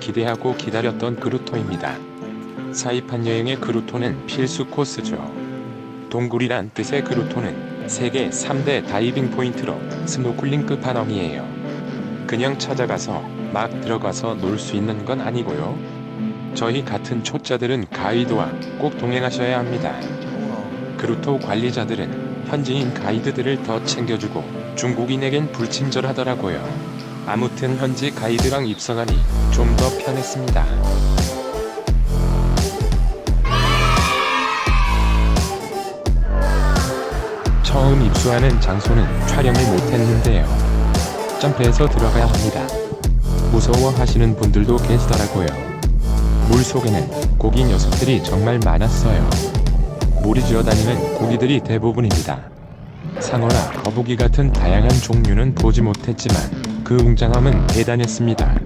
기대하고 기다렸던 그루토입니다. 사이판 여행의 그루토는 필수 코스죠. 동굴이란 뜻의 그루토는 세계 3대 다이빙 포인트로 스노클링 끝판왕이에요. 그냥 찾아가서 막 들어가서 놀 수 있는 건 아니고요. 저희 같은 초짜들은 가이드와 꼭 동행하셔야 합니다. 그루토 관리자들은 현지인 가이드들을 더 챙겨주고 중국인에겐 불친절하더라고요. 아무튼 현지 가이드랑 입성하니 좀 더 편했습니다. 처음 입수하는 장소는 촬영을 못했는데요. 점프해서 들어가야 합니다. 무서워하시는 분들도 계시더라고요. 물 속에는 고기 녀석들이 정말 많았어요. 물이 지어다니는 고기들이 대부분입니다. 상어나 거북이 같은 다양한 종류는 보지 못했지만 그 웅장함은 대단했습니다.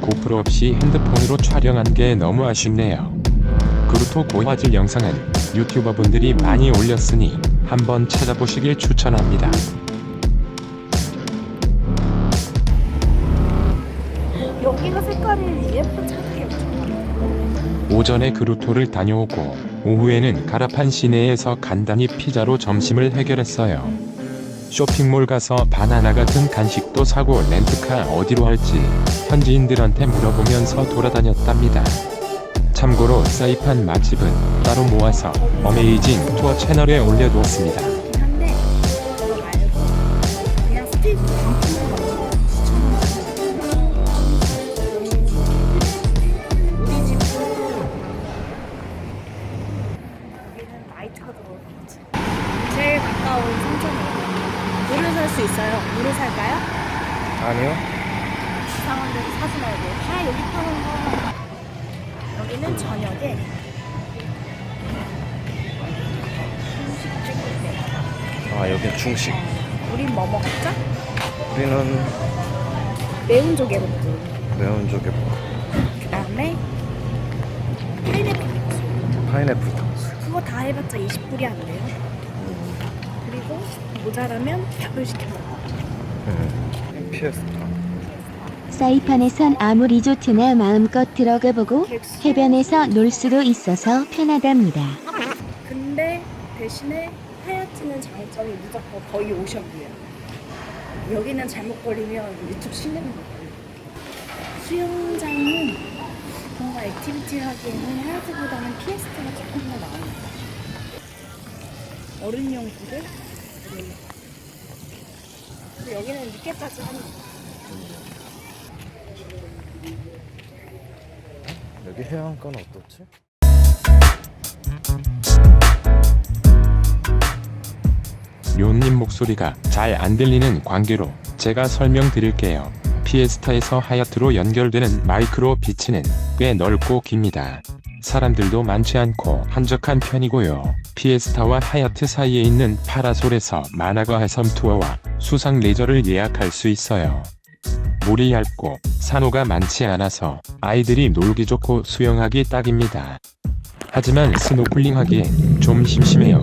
고프로 없이 핸드폰으로 촬영한 게 너무 아쉽네요. 그루토 고화질 영상은 유튜버 분들이 많이 올렸으니 한번 찾아보시길 추천합니다. 여기가 색깔이 예쁜 많아요. 오전에 그루토를 다녀오고 오후에는 가라판 시내에서 간단히 피자로 점심을 해결했어요. 쇼핑몰 가서 바나나 같은 간식도 사고 렌트카 어디로 할지 현지인들한테 물어보면서 돌아다녔답니다. 참고로 사이판 맛집은 따로 모아서 어메이징 투어 채널에 올려두었습니다. 수 있어요. 물을 살까요? 아니요. 데서 사지 말고 다 여기 파는 거. 여기는 저녁에 음식 찍을 때. 아 여기 중식. 우린 뭐 먹었죠? 우리는 매운 조개볶음. 매운 조개 그 다음에 파인애플 빙수. 파인애플 탕수. 그거 다 해봤자 20불이 안 돼요. 그리고 모자라면 닭을 시켜 먹어. 음. 피에스타. 사이판에선 아무 리조트나 마음껏 들어가 보고 해변에서 놀 수도 있어서 편하답니다. 근데 대신에 하얏트는 장점이 무조건 거의 오션이에요. 여기는 잘못 걸리면 이쪽 실내는 못 걸려요. 수영장은 뭔가 액티비티 하기에는 하얏트보다는 피에스타가 조금 더 나아요. 어른용 부들 근데 여기는 늦게까지 합니다. 여기 해안가는 어떻지? 료님 목소리가 잘 안 들리는 관계로 제가 설명드릴게요. 피에스타에서 하얏트로 연결되는 마이크로 비치는 꽤 넓고 깁니다. 사람들도 많지 않고 한적한 편이고요. 피에스타와 하얏트 사이에 있는 파라솔에서 만화가 해섬 투어와 수상 레저를 예약할 수 있어요. 물이 얇고 산호가 많지 않아서 아이들이 놀기 좋고 수영하기 딱입니다. 하지만 스노클링 하기엔 좀 심심해요.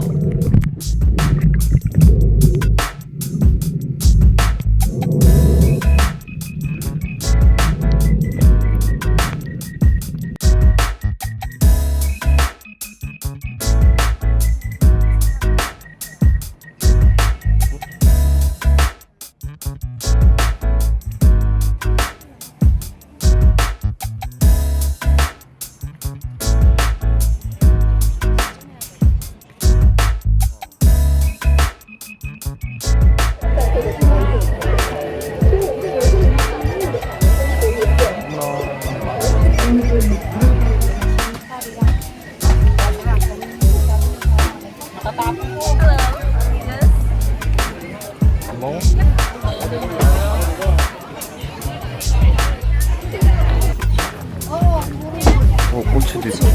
수도 있어.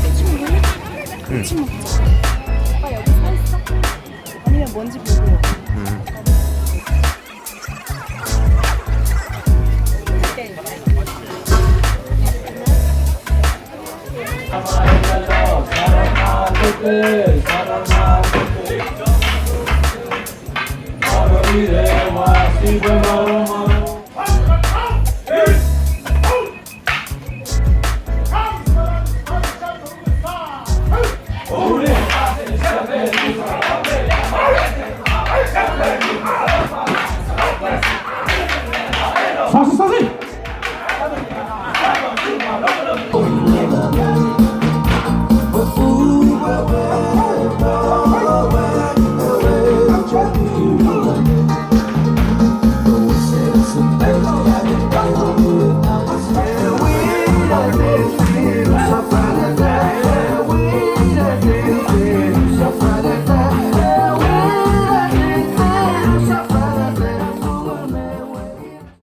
응. 응. 뭐. 오빠 여기 서 있어? 아니면 뭔지 보고. 응. 바로 이래 와 지금 바로